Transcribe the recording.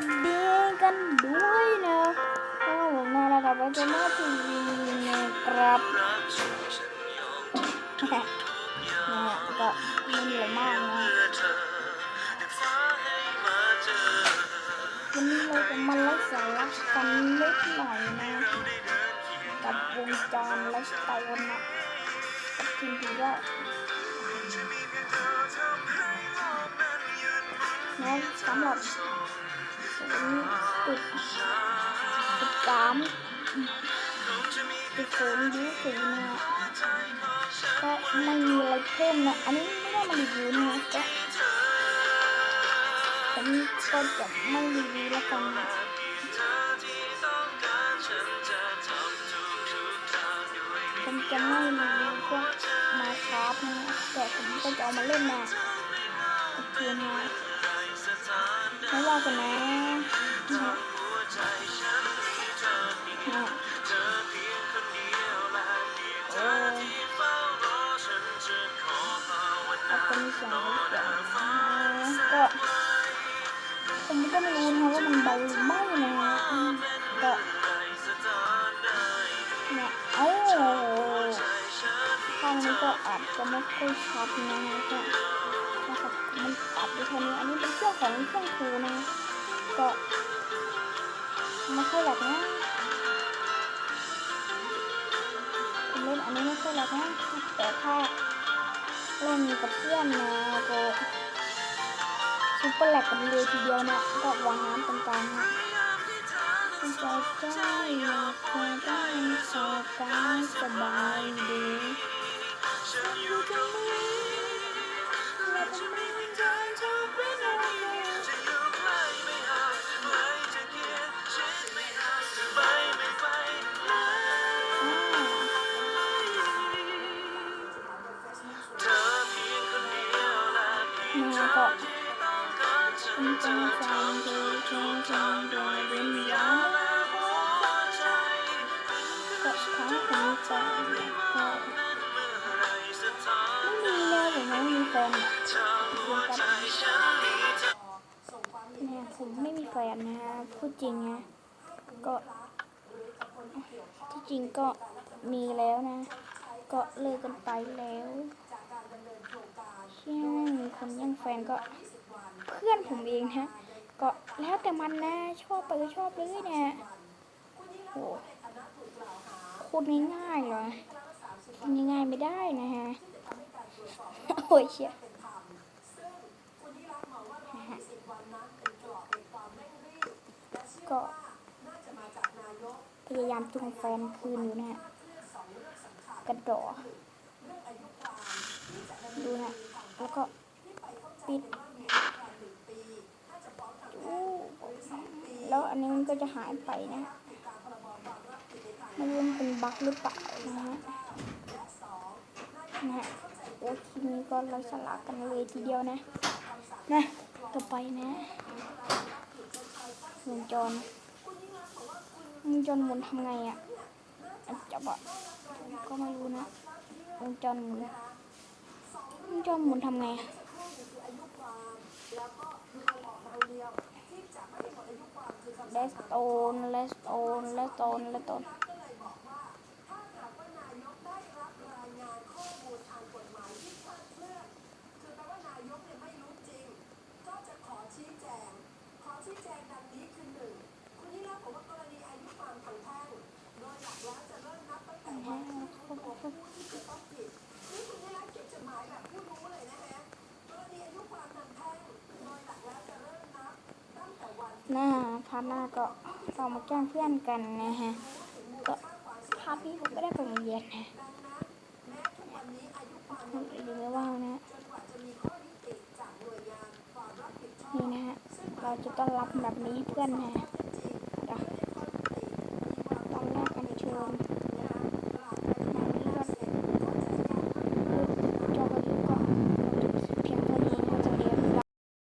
วัสดีกันด้วยนะก็ผมนาระดับวัฒนทีวีนะครับเนี่ยก็ไม่เหนื่อยมากนะวันนี้เราจะมาไล่สาระกันเล็กหน่อยนะ กับวงจรไลฟ์สไตล์นะกับทีมที่ว่านะสำหรับ ติดติดสามติดศูนย์ยี่สิบนะก็ไม่มีอะไรเพิ่มนะ อันนี้ไม่ได้มารีวิวนะก็ผมก็จะไม่รีวิวแล้วกันนะผมจะไม่รีวิวพวกมาครับนะแต่ผมก็จะเอามาเล่นนะโอเคนะไม่ว่ากันนะ ก็ผมก็ไม่รู้นะว่ามันเบาหรือไม่นะก็เนี่ยเอ้าข้างนี้ก็อาจจะไม่ค่อยชัดนะฮะก็นะครับมันตัดไปเท่นี้อันนี้เป็นเครื่องของเครื่องครูนะก็ ไม่ค่อยหลักนะเล่นอันนี้ไม่ค่อยหลักนะแต่ถ้าเล่นกับเพื่อนนะก็ซุปเปอร์แหลกกันเลยทีเดียวนะก็วางน้ำตรงกลางนะใจใจอยากจะได้สบายสบาย นะก็คุณจังฟังดูจงจงโดยวิญญาณก็ทั้งคุณจังก็ไม่มีเลยผมไม่มีแฟนเนี่ยผมไม่มีแฟนนะฮะพูดจริงนะก็ที่จริงก็มีแล้วนะ ก็เลิกกันไปแล้ว เชื่มีคนแย่งแฟนก็เพื่อนผมเองนะก็แล้วแต่มันนะชอบไปก็ชอบเลยเนะโอ้พูดง่ายๆเหรอง่ายๆไม่ได้นะฮะโอ้ยเชี่ยก็พยายามจุงแฟนคืนอยู่นะฮะกระโดดดูนะ แล้วก็ปิดแล้วอันนี้มันก็จะหายไปนะไม่รู้มันเป็นบั๊กหรือเปล่านะฮะนะฮะโอ้ทีนี้ก็ไร้สาระกันเลยทีเดียวนะ นะต่อไปนะวงจรวงจรหมุนทำไงอะอะจับอะก็ไม่รู้นะวงจรหมุน วงจรหมุนทำไงอะเลสโตนเลสโตนเลสโตนเลสโตน หน้าพาร์ทหน้าก็เรามาแกล้งเพื่อนกันนะฮะ ก็พาร์ทนี้ผมก็ได้ไปโรงเรียนนะดูไม่ว่างนะนี่นะฮะ เราจะต้อนรับแบบนี้เพื่อนนะ